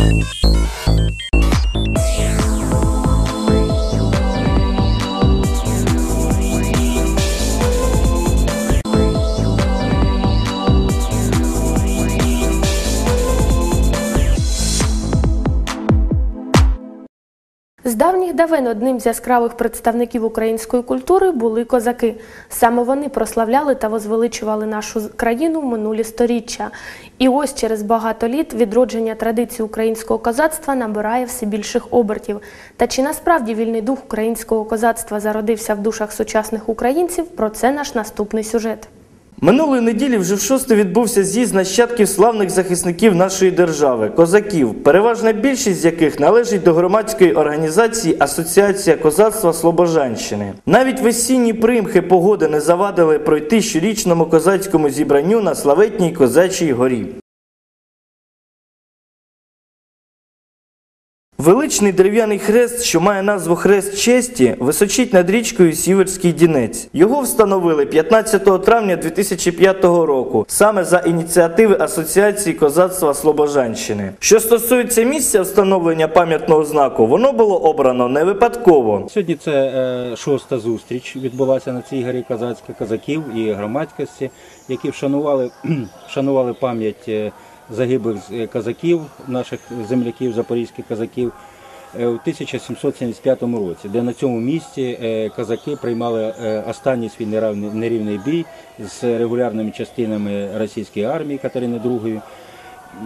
Música З давніх давен одним з яскравих представників української культури були козаки. Саме вони прославляли та возвеличували нашу країну в минулі сторіччя. І ось через багато літ відродження традицій українського козацтва набирає все більших обертів. Та чи насправді вільний дух українського козацтва зародився в душах сучасних українців? Про це наш наступний сюжет. Минулої неділі вже в шосте відбувся з'їзд нащадків славних захисників нашої держави козаків, переважна більшість з яких належить до громадської організації Асоціація козацтва Слобожанщини. Навіть весінні примхи погоди не завадили пройти щорічному козацькому зібранню на славетній козачій горі. Величний дерев'яний хрест, що має назву Хрест честі, височить над річкою Сіверський Дінець. Його встановили 15 травня 2005 року, саме за ініціативи Асоціації козацтва Слобожанщини. Що стосується місця встановлення пам'ятного знаку, воно було обрано не випадково. Сьогодні це е, шоста зустріч відбулася на цій горі козацьких козаків і громадськості, які вшанували, вшанували пам'ять е, загиблих казаків, наших земляків, запорізьких казаків. е, У 1775 році, де на цьому місці казаки приймали е, останній свій нерівний бій з регулярними частинами російської армії Катерини II,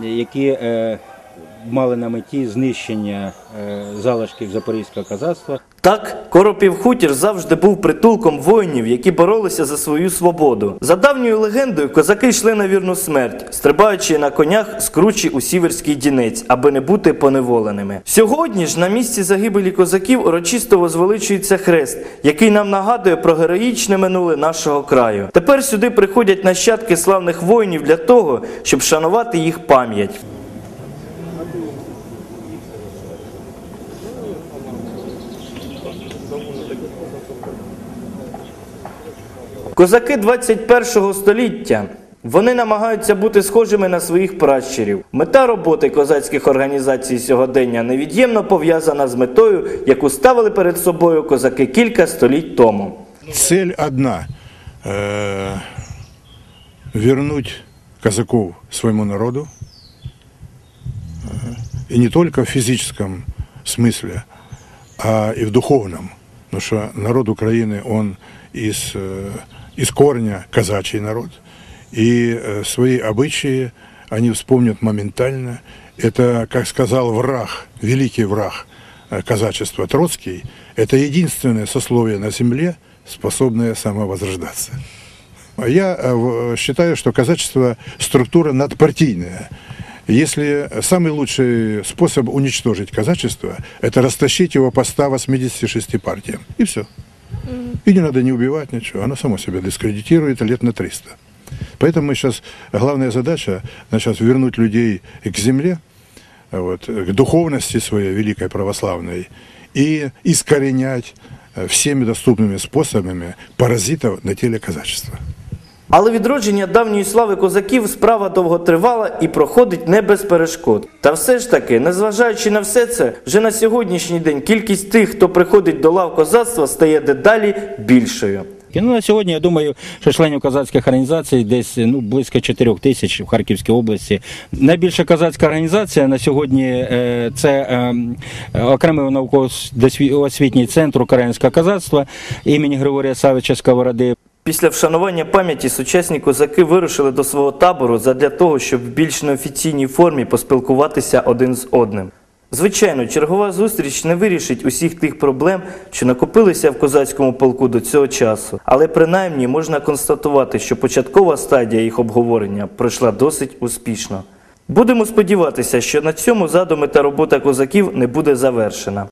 які е, мали на меті знищення е, залишків запорізького козацтва. Так, Коропів хутір завжди був притулком воїнів, які боролися за свою свободу. За давньою легендою, козаки йшли на вірну смерть, стрибаючи на конях з кручі у сіверський дінець, аби не бути поневоленими. Сьогодні ж на місці загибелі козаків урочисто возвеличується хрест, який нам нагадує про героїчне минуле нашого краю. Тепер сюди приходять нащадки славних воїнів для того, щоб шанувати їх пам'ять. Козаки 21 століття. Вони намагаються бути схожими на своїх пращурів. Мета роботи козацьких організацій сьогодення невід'ємно пов'язана з метою, яку ставили перед собою козаки кілька століть тому. Цель одна э, вернуть казаков своему народу. Э, И не только в физическом смысле, а и в духовном. Потому что народ Украины, он из, э, из корня казачий народ. И э, свои обычаи они вспомнят моментально. Это, как сказал враг, великий враг э, казачества Троцкий, это единственное сословие на земле, способное самовозрождаться. А Я э, в- считаю, что казачество структура надпартийная. Если самый лучший способ уничтожить казачество, это растащить его по 186 партиям. И все. И не надо не убивать ничего, оно само себя дискредитирует лет на 300. Поэтому мы сейчас, главная задача, сейчас вернуть людей к земле, вот, к духовности своей великой православной и искоренять э, всеми доступными способами паразитов на теле казачества. Але відродження давньої слави козаків справа довготривала і проходить не без перешкод. Та все ж таки, незважаючи на все це, вже на сьогоднішній день кількість тих, хто приходить до лав козацтва, стає дедалі більшою. Ну, на сьогодні я думаю, що членів козацьких організацій десь ну, близько 4 тисяч в Харківській області. Найбільша козацька організація на сьогодні е, це е, окремий науково-освітній центр українського козацтва імені Григорія Савича Сковороди. Після вшанування пам'яті сучасні козаки вирушили до свого табору задля того, щоб в більш неофіційній формі поспілкуватися один з одним. Звичайно, чергова зустріч не вирішить усіх тих проблем, що накопилися в козацькому полку до цього часу, але принаймні можна констатувати, що початкова стадія їх обговорення пройшла досить успішно. Будемо сподіватися, що на цьому задуми та робота козаків не буде завершена.